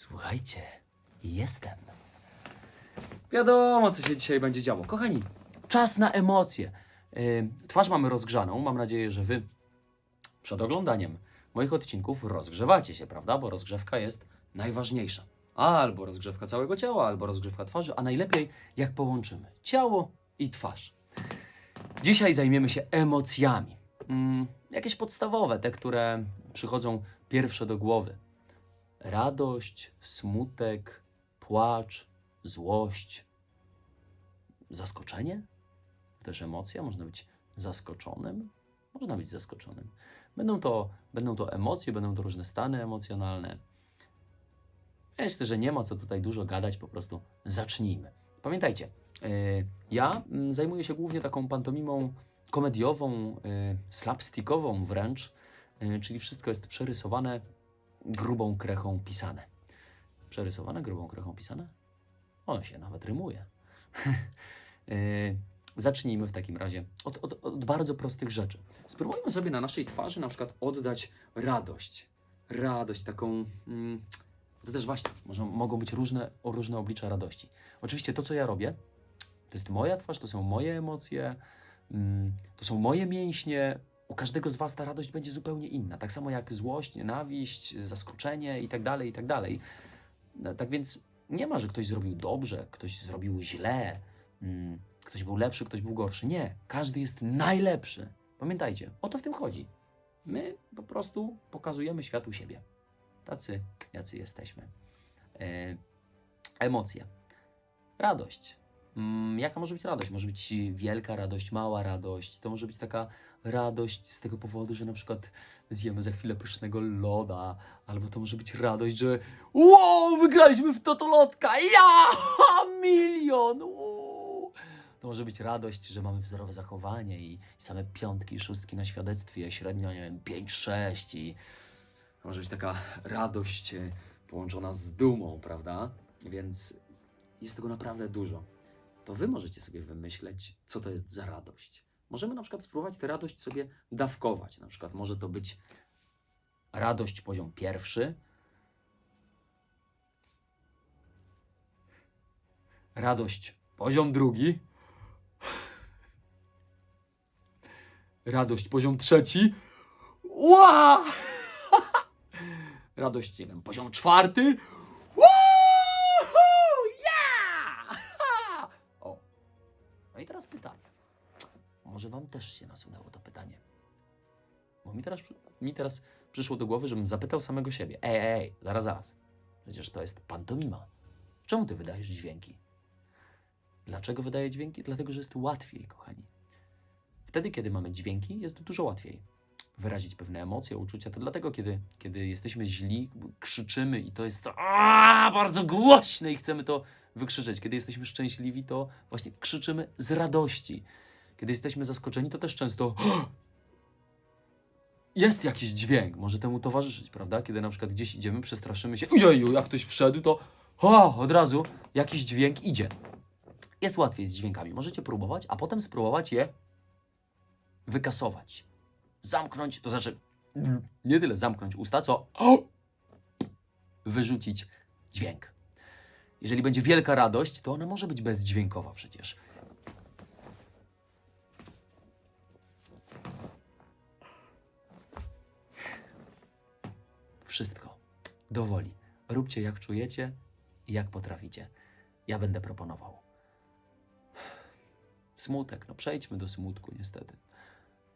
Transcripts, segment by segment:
Słuchajcie, jestem. Wiadomo, co się dzisiaj będzie działo. Kochani, czas na emocje. Yy, twarz mamy rozgrzaną. Mam nadzieję, że Wy przed oglądaniem moich odcinków rozgrzewacie się, prawda? Bo rozgrzewka jest najważniejsza. Albo rozgrzewka całego ciała, albo rozgrzewka twarzy, a najlepiej jak połączymy ciało i twarz. Dzisiaj zajmiemy się emocjami. Mm, jakieś podstawowe, te, które przychodzą pierwsze do głowy. Radość, smutek, płacz, złość, zaskoczenie. Też emocja, można być zaskoczonym, można być zaskoczonym. Będą to, będą to emocje, będą to różne stany emocjonalne. Myślę, że nie ma co tutaj dużo gadać, po prostu zacznijmy. Pamiętajcie, yy, ja mm, zajmuję się głównie taką pantomimą komediową, yy, slapstickową wręcz, yy, czyli wszystko jest przerysowane, grubą krechą pisane. Przerysowane, grubą krechą pisane? Ono się nawet rymuje. Yy, Zacznijmy w takim razie od, od, od bardzo prostych rzeczy. Spróbujmy sobie na naszej twarzy na przykład oddać radość. Radość taką. Mm, to też właśnie, może, mogą być różne, różne oblicza radości. Oczywiście to, co ja robię, to jest moja twarz, to są moje emocje, mm, to są moje mięśnie. U każdego z Was ta radość będzie zupełnie inna. Tak samo jak złość, nienawiść, zaskoczenie i tak dalej, i tak. No, tak więc nie ma, że ktoś zrobił dobrze, ktoś zrobił źle, mm, ktoś był lepszy, ktoś był gorszy. Nie, każdy jest najlepszy. Pamiętajcie, o to w tym chodzi. My po prostu pokazujemy światu siebie. Tacy, jacy jesteśmy. E, emocje. Radość. Mm, jaka może być radość? Może być wielka radość, mała radość. To może być taka radość z tego powodu, że na przykład zjemy za chwilę pysznego loda, albo to może być radość, że wow, wygraliśmy w totolotka, ja, milion. To może być radość, że mamy wzorowe zachowanie i same piątki i szóstki na świadectwie, średnio, nie wiem, 5-6 i to może być taka radość e, połączona z dumą, prawda? Więc jest tego naprawdę dużo. To wy możecie sobie wymyśleć, co to jest za radość. Możemy na przykład spróbować tę radość sobie dawkować. Na przykład może to być radość poziom pierwszy, radość poziom drugi, radość poziom trzeci, Ła! radość, nie wiem, poziom czwarty, też się nasunęło to pytanie. Bo mi teraz, mi teraz przyszło do głowy, żebym zapytał samego siebie. Ej, ej, zaraz, zaraz. Przecież to jest pantomima. Czemu ty wydajesz dźwięki? Dlaczego wydaję dźwięki? Dlatego, że jest łatwiej, kochani. Wtedy, kiedy mamy dźwięki, jest dużo łatwiej wyrazić pewne emocje, uczucia. To dlatego, kiedy, kiedy jesteśmy źli, krzyczymy i to jest aaa, bardzo głośne i chcemy to wykrzyczeć. Kiedy jesteśmy szczęśliwi, to właśnie krzyczymy z radości. Kiedy jesteśmy zaskoczeni, to też często jest jakiś dźwięk, może temu towarzyszyć, prawda? Kiedy na przykład gdzieś idziemy, przestraszymy się, ojeju, jak ktoś wszedł, to o, od razu jakiś dźwięk idzie. Jest łatwiej z dźwiękami. Możecie próbować, a potem spróbować je wykasować. Zamknąć, to znaczy nie tyle zamknąć usta, co wyrzucić dźwięk. Jeżeli będzie wielka radość, to ona może być bezdźwiękowa przecież. Wszystko. Dowoli. Róbcie jak czujecie i jak potraficie. Ja będę proponował. Smutek. No przejdźmy do smutku, niestety.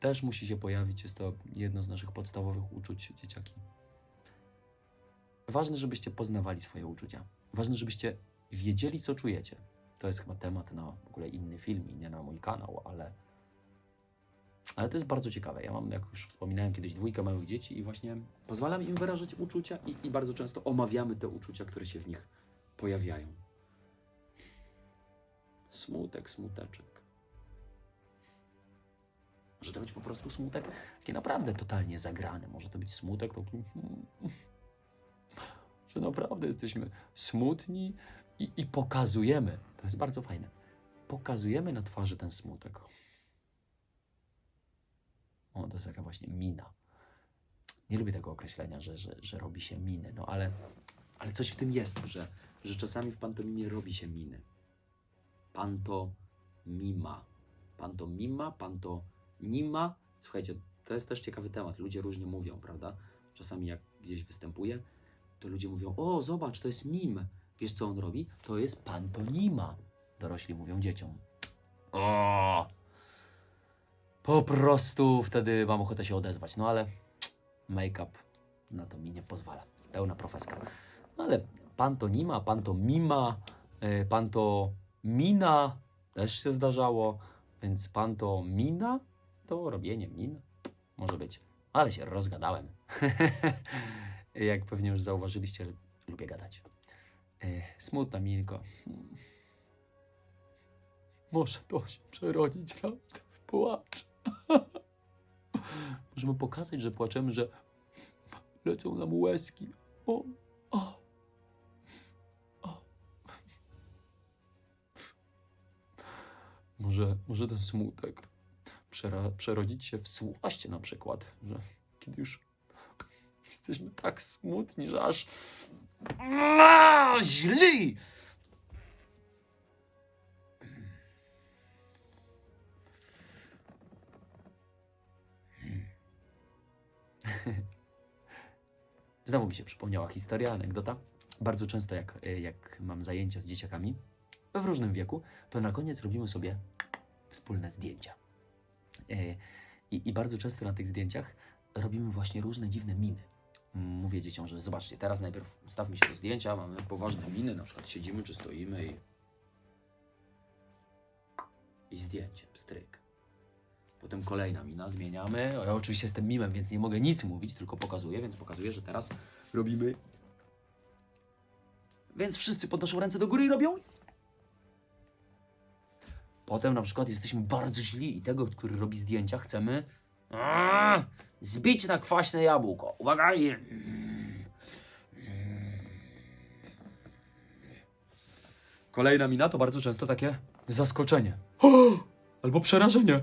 Też musi się pojawić. Jest to jedno z naszych podstawowych uczuć, dzieciaki. Ważne, żebyście poznawali swoje uczucia. Ważne, żebyście wiedzieli, co czujecie. To jest chyba temat na w ogóle inny film i nie na mój kanał, ale. Ale to jest bardzo ciekawe. Ja mam, jak już wspominałem kiedyś, dwójkę małych dzieci i właśnie pozwalam im wyrażać uczucia i, i bardzo często omawiamy te uczucia, które się w nich pojawiają. Smutek, smuteczek. Może to być po prostu smutek taki naprawdę totalnie zagrany. Może to być smutek taki, że naprawdę jesteśmy smutni i, i pokazujemy. To jest bardzo fajne. Pokazujemy na twarzy ten smutek. O, to jest taka właśnie mina. Nie lubię tego określenia, że, że, że robi się miny, no ale, Ale coś w tym jest, że, że czasami w pantomimie robi się miny. Pantomima. Pantomima, pantonima. Słuchajcie, to jest też ciekawy temat. Ludzie różnie mówią, prawda? Czasami jak gdzieś występuje, to ludzie mówią: O, zobacz, to jest mim. Wiesz, co on robi? To jest pantonima. Dorośli mówią dzieciom. O! Po prostu wtedy mam ochotę się odezwać. No ale make-up na to mi nie pozwala. Pełna profeska. No ale pantonima, pantomima, y, pantomina też się zdarzało, więc pantomina to robienie min może być. Ale się rozgadałem. Jak pewnie już zauważyliście, lubię gadać. Y, Smutna minko. Hmm. Może to się przerodzić naprawdę w płacz. Możemy pokazać, że płaczemy, że lecą nam łezki. O, o, o. Może, może ten smutek przera- przerodzić się w złość na przykład, że kiedy już jesteśmy tak smutni, że aż źli. Znowu mi się przypomniała historia, anegdota. Bardzo często, jak, jak mam zajęcia z dzieciakami w różnym wieku, to na koniec robimy sobie wspólne zdjęcia. E, I, I bardzo często na tych zdjęciach robimy właśnie różne dziwne miny. Mówię dzieciom, że zobaczcie, teraz najpierw stawmy się do zdjęcia, mamy poważne miny, na przykład siedzimy czy stoimy i, i zdjęcie, pstryk. Potem kolejna mina, zmieniamy. Ja oczywiście jestem mimem, więc nie mogę nic mówić, tylko pokazuję, więc pokazuję, że teraz robimy. Więc wszyscy podnoszą ręce do góry i robią. Potem na przykład jesteśmy bardzo źli i tego, który robi zdjęcia, chcemy zbić na kwaśne jabłko. Uwaga! Kolejna mina to bardzo często takie zaskoczenie. Albo przerażenie.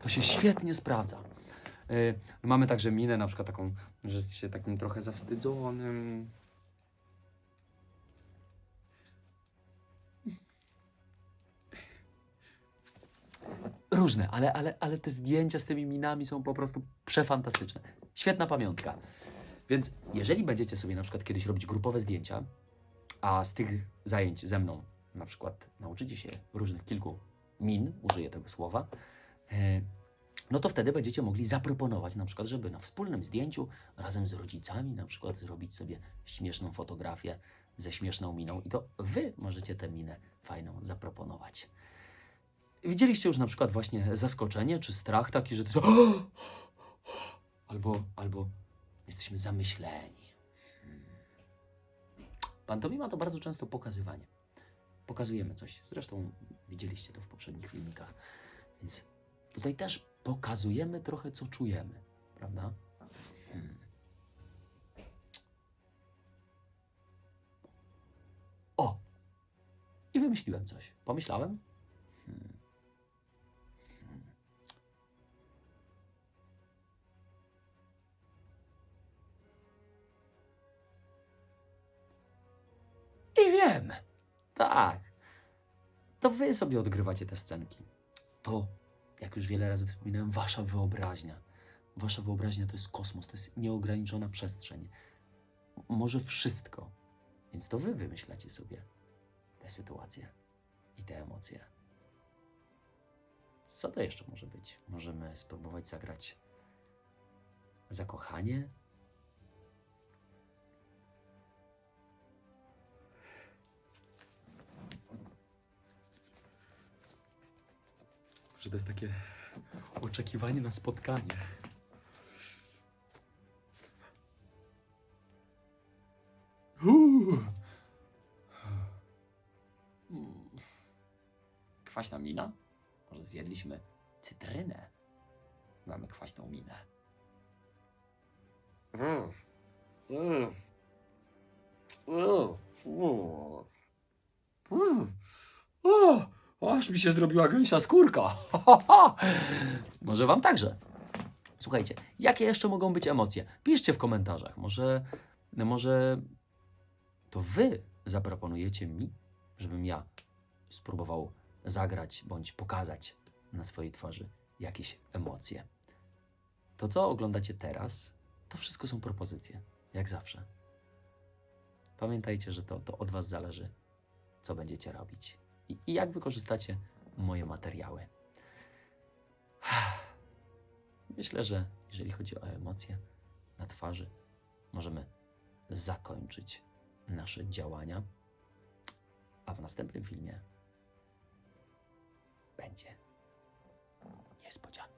To się świetnie sprawdza. Y, Mamy także minę na przykład taką, że jest się takim trochę zawstydzonym. Różne, ale, ale, ale te zdjęcia z tymi minami są po prostu przefantastyczne. Świetna pamiątka. Więc jeżeli będziecie sobie na przykład kiedyś robić grupowe zdjęcia, a z tych zajęć ze mną na przykład nauczycie się różnych kilku min, użyję tego słowa, e, no to wtedy będziecie mogli zaproponować na przykład, żeby na wspólnym zdjęciu razem z rodzicami na przykład zrobić sobie śmieszną fotografię ze śmieszną miną i to wy możecie tę minę fajną zaproponować. Widzieliście już na przykład właśnie zaskoczenie czy strach taki, że to jest albo, albo jesteśmy zamyśleni. Pantomima to bardzo często pokazywanie. Pokazujemy coś. Zresztą widzieliście to w poprzednich filmikach. Więc tutaj też pokazujemy trochę, co czujemy, prawda? Hmm. O! I wymyśliłem coś. Pomyślałem. Tak. To wy sobie odgrywacie te scenki. To jak już wiele razy wspominałem, wasza wyobraźnia. Wasza wyobraźnia to jest kosmos, to jest nieograniczona przestrzeń. Może wszystko. Więc to wy wymyślacie sobie te sytuacje i te emocje. Co to jeszcze może być? Możemy spróbować zagrać zakochanie? Że to jest takie oczekiwanie na spotkanie. Uuu. Kwaśna mina? Może zjedliśmy cytrynę? Mamy kwaśną minę. Mm. Mm. Mm. Mm. Mm. O, aż mi się zrobiła gęsia skórka. Może wam także. Słuchajcie, jakie jeszcze mogą być emocje? Piszcie w komentarzach. Może, no może to wy zaproponujecie mi, żebym ja spróbował zagrać bądź pokazać na swojej twarzy jakieś emocje. To, co oglądacie teraz, to wszystko są propozycje, jak zawsze. Pamiętajcie, że to, to od Was zależy, co będziecie robić i jak wykorzystacie moje materiały. Myślę, że jeżeli chodzi o emocje na twarzy, możemy zakończyć nasze działania, a w następnym filmie będzie niespodzianka.